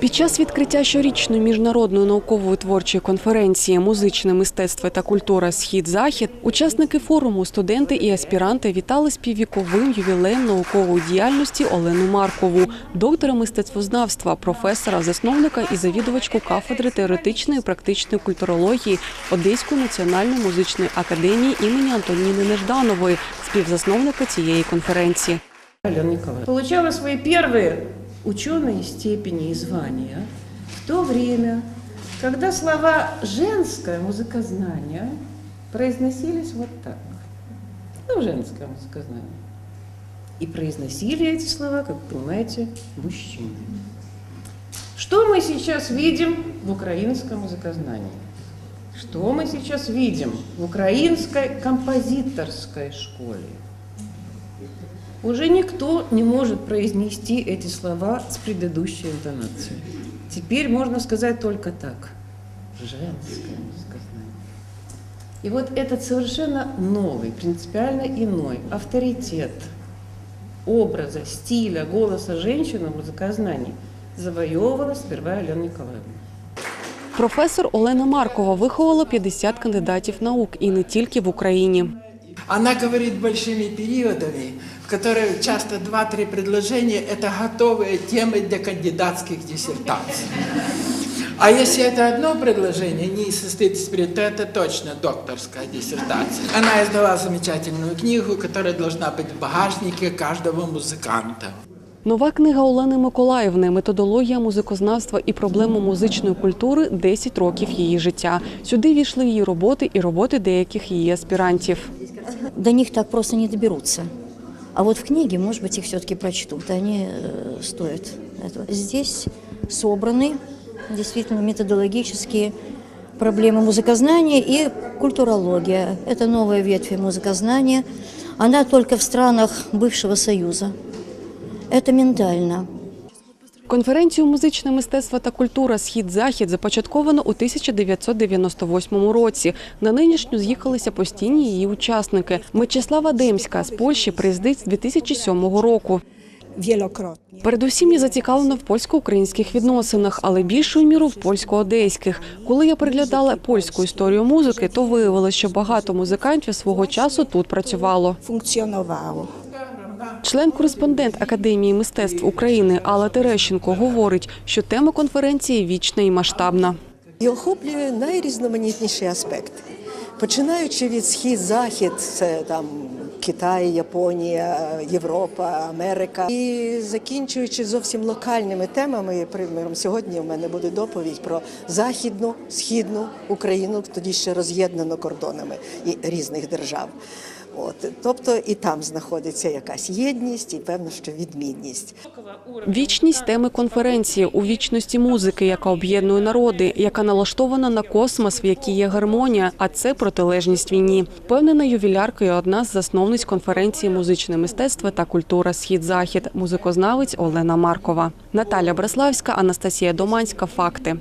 Під час відкриття щорічної міжнародної наукової творчої конференції Музичне мистецтво та культура Схід-Захід учасники форуму, студенти і аспіранти вітали співвіковим ювілеєм наукової діяльності Олену Маркову, доктора мистецтвознавства, професора, засновника і завідувачку кафедри теоретичної і практичної культурології Одеської національної музичної академії імені Антоніни Нежданової, співзасновника цієї конференції. Алена Николаевна получала свои первые ученые степени и звания в то время, когда слова «женское музыкознание» произносились вот так. Ну, женское музыкознание. И произносили эти слова, как понимаете, мужчины. Что мы сейчас видим в украинском языкознании? Что мы сейчас видим в украинской композиторской школе? Уже никто не может произнести эти слова с предыдущей интонацией. Теперь можно сказать только так. Женское музыкознание. И вот этот совершенно новый, принципиально иной авторитет образа, стиля, голоса женщины в музыкознании завоевывала сперва Алена Николаевна. Професор Олена Маркова виховала 50 кандидатів наук і не тільки в Україні. Она говорит большими периодами, в которых часто 2-3 предложения – это готовые темы для кандидатских диссертаций. А если это одно предложение не состоит из перед, то это точно докторская диссертация. Она издала замечательную книгу, которая должна быть в багажнике каждого музыканта. Нова книга Олени Миколаївни Методологія музикознавства і проблеми музичної культури 10 років її життя. Сюди війшли її роботи і роботи деяких її аспірантів. До них так просто не доберутся. А вот в книге, может быть, их все-таки прочтут. Они э, стоят этого. Здесь собраны действительно методологические проблемы музыкознания и культурология. Это новая ветвь музыкознания. Она только в странах бывшего Союза. Это ментально. Конференцію Музичне мистецтво та культура Схід-Захід започатковано у 1998 році. На нинішню з'їхалися постійні її учасники. Мечислава Демська з Польщі приїздить з 2007 року. Передусім я зацікавлена в польсько-українських відносинах, але більшою мірою в польсько-одеських. Коли я приглядала польську історію музики, то виявилося, що багато музикантів свого часу тут працювало. Funkcjonowało. Член-кореспондент Академії мистецтв України Алла Терещенко говорить, що тема конференції вічна і масштабна. і охоплює найрізноманітніші аспекти. Починаючи від схід, захід, це там Китай, Японія, Європа, Америка, і закінчуючи зовсім локальними темами. Приміром, сьогодні в мене буде доповідь про західну, східну Україну, тоді ще роз'єднано кордонами і різних держав. От тобто і там знаходиться якась єдність, і певно, що відмінність. Вічність теми конференції у вічності музики, яка об'єднує народи, яка налаштована на космос, в якій є гармонія, а це протилежність війні. Впевнена ювілярка і одна з засновниць конференції Музичне мистецтво та культура Схід-Захід, музикознавець Олена Маркова. Наталя Браславська, Анастасія Доманська. Факти.